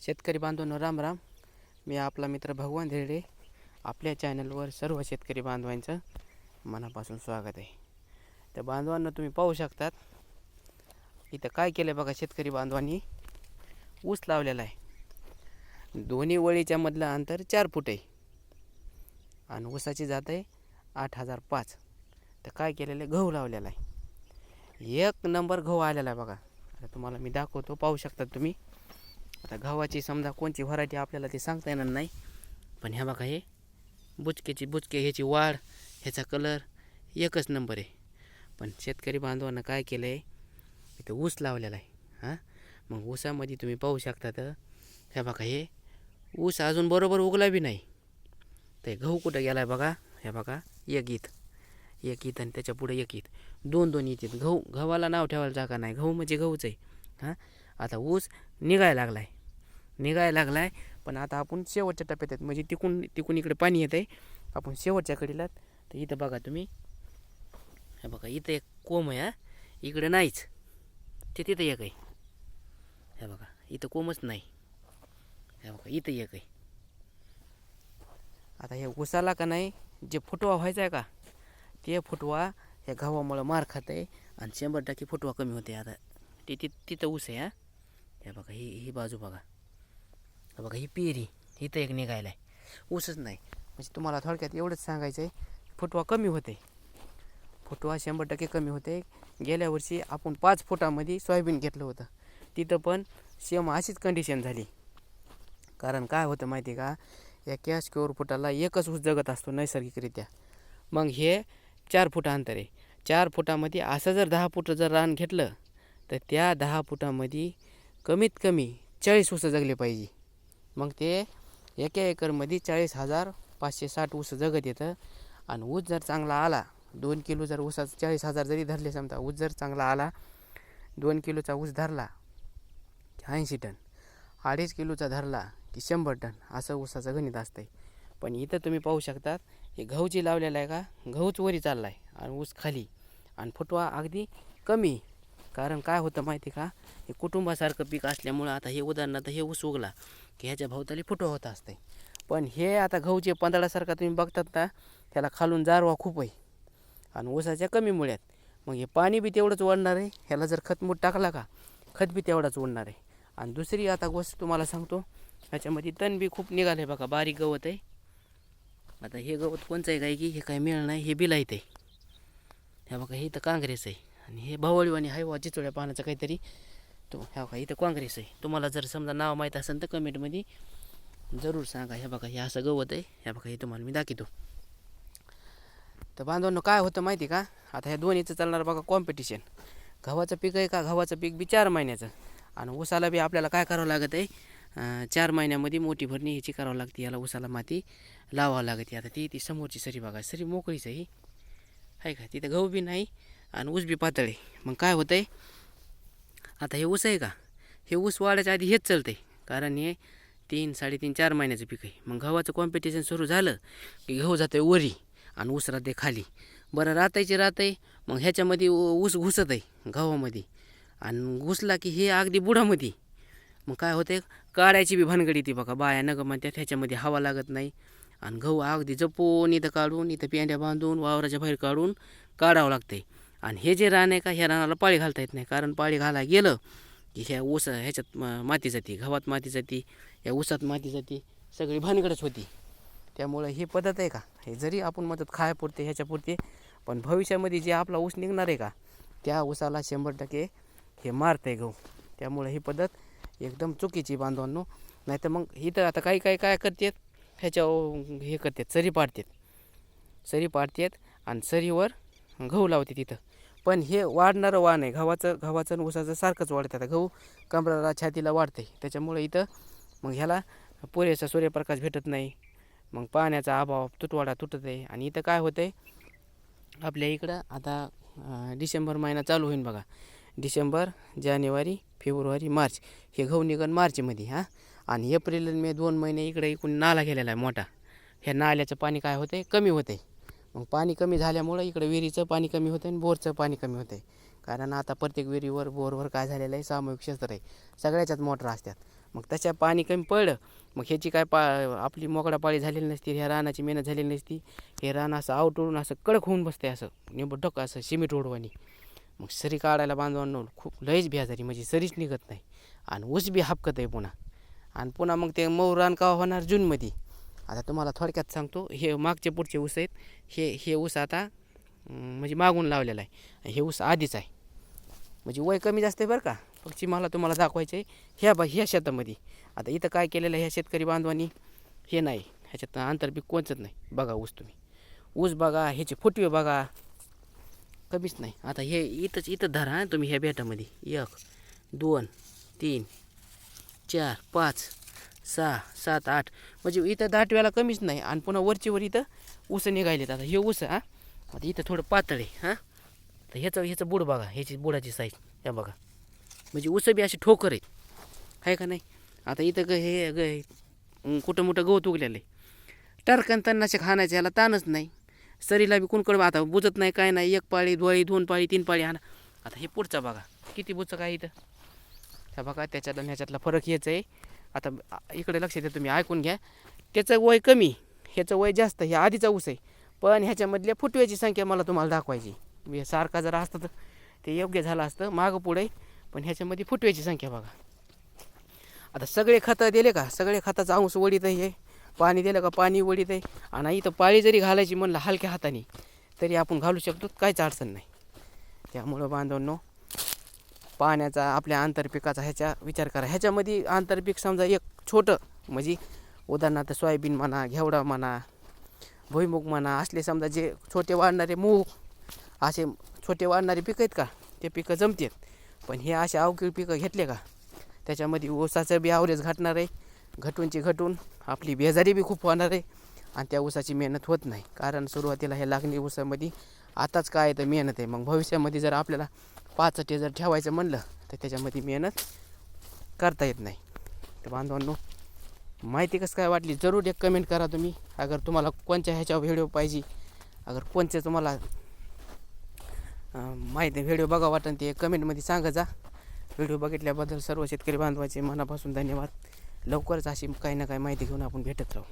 शेतकरी बांधवांनो राम राम. मी आपला मित्र भगवान धिरडे. आपल्या चॅनलवर सर्व शेतकरी बांधवांचं मनापासून स्वागत आहे. तर बांधवांना तुम्ही पाहू शकतात इथं काय केलं आहे बघा शेतकरी बांधवांनी? ऊस लावलेला आहे. दोन्ही वळीच्या मधलं अंतर चार फूट आहे. आणि ऊसाची जात आहे आठ हजार पाच. तर काय केलेलं आहे? गहू लावलेला आहे. एक नंबर गहू आलेला आहे बघा. आता तुम्हाला मी दाखवतो पाहू शकतात तुम्ही. आता गव्हाची समजा कोणची व्हरायटी आपल्याला ते सांगता येणार नाही. पण ह्या बघा हे बुचकेची बुचके ह्याची वाढ ह्याचा कलर एकच नंबर आहे. पण शेतकरी बांधवांना काय केलं आहे इथं ऊस लावलेला आहे हां? मग ऊसामध्ये तुम्ही पाहू शकता तर ह्या बघा हे ऊस अजून बरोबर उगला बी नाही. ते गहू कुठं गेला आहे बघा ह्या बघा एक ईत. एक ईत आणि त्याच्या पुढे एक ईत. दोन दोन ईत गहू गव्हाला नाव ठेवायला जागा नाही. गहू म्हणजे गहूच आहे हां? आता ऊस निघायला लागला आहे निघायला लागला आहे पण आता आपण शेवटच्या टप्प्यात आहेत. म्हणजे तिकून तिकून इकडे पाणी येत आहे आपण शेवटच्या कडीला तर इथं बघा तुम्ही. हे बघा इथं एक कोंब आहे हा. इकडे नाहीच. ते तिथं एक आहे. हे बघा इथं कोंबच नाही. हे बघा इथं एक आहे. आता हे उसाला का नाही जे फुटवा व्हायचा आहे का ते फुटवा ह्या गव्हामुळं मार खात आहे आणि शंभर टक्के फुटवा कमी होते आता ते ति तिथं ऊस आहे हा. हे बघा ही ही बाजू बघा. हे बघा ही पेरी इथं एक निघायला आहे ऊसच नाही. म्हणजे तुम्हाला थोडक्यात एवढंच सांगायचं आहे फुटवा कमी होते. फुटवा शंभर टक्के कमी होते. गेल्या वर्षी आपण पाच फुटामध्ये सोयाबीन घेतलं होतं. तिथं पण सेम अशीच कंडिशन झाली. कारण काय होतं माहिती आहे का? या कॅश क्युअर फुटाला एकच ऊस जगत असतो नैसर्गिकरित्या. मग हे चार फुट अंतर आहे. चार फुटामध्ये असं जर दहा फुट जर रान घेतलं तर त्या दहा फुटामध्ये कमीत कमी चाळीस ऊस जगले पाहिजे. मग ते एका एकरमध्ये चाळीस हजार पाचशे साठ ऊस जगत येतं. आणि ऊस जर चांगला आला दोन किलो जर ऊसा चाळीस हजार जरी धरले समजा ऊस जर चांगला आला दोन किलोचा ऊस धरला ऐंशी टन अडीच किलोचा धरला की शंभर टन असं ऊसाचं गणित असतं आहे पण इथं तुम्ही पाहू शकतात हे गहूची लावलेलं आहे का? गहूच वरी चालला आहे आणि ऊस खाली. आणि फुटवा अगदी कमी कारण काय होतं माहिती का? हे कुटुंबासारखं पीक असल्यामुळं आता हे उदाहरणार्थ हे ऊस उगला की ह्याच्या भोवताली फुटवा होत असते. पण हे आता गहूचे पंधरासारखा तुम्ही बघतात ना त्याला खालून जारवा खूप आहे. आणि ऊसाच्या कमी मुळ्यात. मग हे पाणी बी तेवढंच ओढणार आहे. ह्याला जर खतमूट टाकला का खत बी तेवढाच ओढणार आहे. आणि दुसरी आता गोष्ट तुम्हाला सांगतो ह्याच्यामध्ये तण बी खूप निघालं आहे बघा बारीक गवत आहे. आता हे गवत कोणचं आहे काय की? हे काय मिळणार नाही हे बिलाईत आहे. हे बघा हे तर काँग्रेस आहे. आणि हे भवळीवाणी हाय वा चिचोळ्या पाण्याचं काहीतरी. तो ह्या बघा इथं काँग्रेस आहे तुम्हाला जर समजा नाव माहीत असेल तर कमेंटमध्ये जरूर सांगा. हे बघा हे असं गवत आहे. ह्या बघा हे तुम्हाला मी दाखवतो. तर बांधवांनो काय होतं माहिती का? आता ह्या दोन्हीचं चालणार बघा कॉम्पिटिशन गव्हाचं पीक आहे का? गव्हाचं पीक बी चार महिन्याचं. आणि उसाला बी आपल्याला काय करावं लागत आहे? चार महिन्यामध्ये मोठी भरणी ह्याची करावं लागते. याला उसाला माती लावावं लागते. आता ती ती समोरची सरी बघा सरी मोकळीच आहे. आहे का? तिथं गहू बी नाही. आणि ऊस बी पातळ. आहे मग काय होतं आहे आता हे ऊस आहे का? हे ऊस वाढायच्या आधी हेच चालतं आहे कारण हे तीन साडेतीन चार महिन्याचं पीक आहे. मग गव्हाचं कॉम्पिटिशन सुरू झालं की गहू जाते आहे वरी आणि ऊस राहते खाली. बरं रातायचे राहत आहे मग ह्याच्यामध्ये ऊस घुसत आहे गव्हामध्ये. आणि घुसला की हे अगदी बुडामध्ये. मग काय होते काढायची बी भानगडी ती बघा. बाया नग म्हणतात ह्याच्यामध्ये हवा लागत नाही. आणि गहू अगदी जपून इथं काढून इथं पेंड्या बांधून वावराच्या बाहेर काढून काढावं लागते आणि हे जे रान आहे का ह्या रानाला पाळी घालता येत नाही. कारण पाळी घाला गेलं की ह्या ऊस ह्याच्यात माती जाते गव्हात माती जाते या ऊसात माती जाते सगळी भानगडच होती. त्यामुळं ही पद्धत आहे का? हे जरी आपण मदत खायापुरते ह्याच्यापुरते पण भविष्यामध्ये जे आपला ऊस निघणार आहे का त्या ऊसाला शंभर टक्के हे मारत आहे गहू. त्यामुळं ही पद्धत एकदम चुकीची बांधवांनो. नाही तर मग इथं आता काही काही काय करतात? ह्याच्या हे करतात सरी पाडतात. सरी पाडतात आणि सरीवर गहू लावते तिथं पण हे वाढणारं वाण आहे. गव्हाचं गव्हाचं आणि ऊसाचं सारखंच वाढतं आता गहू कमराला छातीला वाढते त्याच्यामुळे इथं मग ह्याला पुरेसा सूर्यप्रकाश भेटत नाही. मग पाण्याचा अभाव तुटवाडा तुटत आहे आणि इथं काय होतं आहे आपल्या इकडं आता डिसेंबर महिना चालू होईल बघा. डिसेंबर जानेवारी फेब्रुवारी मार्च. हे गहू निघन मार्चमध्ये हां? आणि एप्रिल मे दोन महिने इकडे इकडून नाला गेलेला आहे मोठा. ह्या नाल्याचं पाणी काय होतं आहे कमी होतं आहे मग पाणी कमी झाल्यामुळं इकडं विहिरीचं पाणी कमी होतं आणि बोरचं पाणी कमी होतं आहे कारण आता प्रत्येक विहिरीवर बोरवर काय झालेलं आहे? सामूहिक क्षेत्र आहे. सगळ्याच्यात मोटर असतात. मग तशा पाणी कमी पडलं मग ह्याची काय पा आपली मोकळा पाळी झालेली नसती ह्या रानाची मेहनत झालेली नसती. हे रान असं आवटोडून असं कडक होऊन बसते असं. निंबू डोकं असं सिमेंट ओढवानी मग सरी काढायला बांधवांनो खूप लयच बिहाजारी म्हणजे सरीच निघत नाही. आणि ऊस बी हापकत आहे पुन्हा. आणि पुन्हा मग ते मऊ रान का होणार? जूनमध्ये. आता तुम्हाला थोडक्यात सांगतो हे मागचे पुढचे ऊस आहेत. हे हे ऊस आता म्हणजे मागून लावलेला आहे. हे ऊस आधीच आहे. म्हणजे वय कमी जास्त आहे बरं का. पक्षी मला तुम्हाला दाखवायचं आहे. ह्या बा ह्या शेतामध्ये. आता इथं काय केलेलं आहे ह्या शेतकरी बांधवांनी? हे नाही. ह्याच्यात आंतरपीक कोणचंच नाही. बघा ऊस तुम्ही. ऊस बघा ह्याचे फुटवे बघा. कमीच नाही. आता हे इथंच इथं धरा तुम्ही ह्या बेटामध्ये. एक दोन तीन चार पाच सहा सात आठ. म्हणजे इथं दाट वेळा कमीच नाही आणि पुन्हा वरची वर इथं ऊस निघायलेत आता. हे ऊस हां? आता इथं थोडं पातळ आहे हां? तर ह्याचं ह्याचं बुड बघा ह्याची बुडाची साईज या बघा. म्हणजे ऊस बी अशी ठोकर आहे आहे का नाही? आता इथं ग हे ग कुठं मोठं गवत उगलेलं आहे. टरकन तन्नाशक हाणायचं याला ताणच नाही. सरीला बी कुणकडं आता बुजत नाही काय नाही. एक पाळी दोळी दोन पाळी तीन पाळी हाणा आता हे पुढचा बघा. किती बुचं काय इथं? ह्या बघा त्याच्यात आणि ह्याच्यातला फरक हेच आहे. आता इकडे लक्ष द्या तुम्ही ऐकून घ्या. त्याचं वय कमी ह्याचं वय जास्त हे आधीचा ऊस आहे. पण ह्याच्यामधल्या फुटव्याची संख्या मला तुम्हाला दाखवायची मी सारखा जर असतं तर ते योग्य झालं असतं मागं पुढे पण ह्याच्यामध्ये फुटव्याची संख्या बघा. आता सगळे खतं दिले का? सगळे खताचा अंश वडीत आहे पाणी दिलं का? पाणी वडीत आहे. आणि इथं पाळी जरी घालायची म्हणलं हलक्या हाताने तरी आपण घालू शकतो काहीच अडचण नाही. त्यामुळं बांधवांनो पाण्याचा आपल्या आंतरपिकाचा ह्याचा विचार करा. ह्याच्यामध्ये आंतरपीक समजा एक छोटं म्हणजे उदाहरणार्थ सोयाबीन म्हणा घेवडा म्हणा भुईमुग म्हणा असले समजा जे छोटे वाढणारे मूग असे छोटे वाढणारे पिकं आहेत का? ते पिकं जमतात पण हे असे अवकीळ पिकं घेतले का? त्याच्यामध्ये ऊसाचं बी आवरेज घटणार आहे. घटूनची घटून आपली बेजारी बी खूप होणार आहे आणि त्या ऊसाची मेहनत होत नाही. कारण सुरुवातीला हे लागणी ऊसामध्ये आताच काय तर मेहनत आहे. मग भविष्यामध्ये जर आपल्याला पाचटे जर ठेवायचं म्हणलं तर त्याच्यामध्ये मेहनत करता येत नाही. तर बांधवांनो माहिती कसं काय वाटली? जरूर एक कमेंट करा तुम्ही. अगर तुम्हाला कोणत्या ह्याच्या व्हिडिओ पाहिजे अगर कोणत्या तुम्हाला माहिती व्हिडिओ बघा वाटन ते कमेंटमध्ये सांगा जा. व्हिडिओ बघितल्याबद्दल सर्व शेतकरी बांधवाचे मनापासून धन्यवाद. लवकरच अशी काही ना काही माहिती घेऊन आपण भेटत राहू.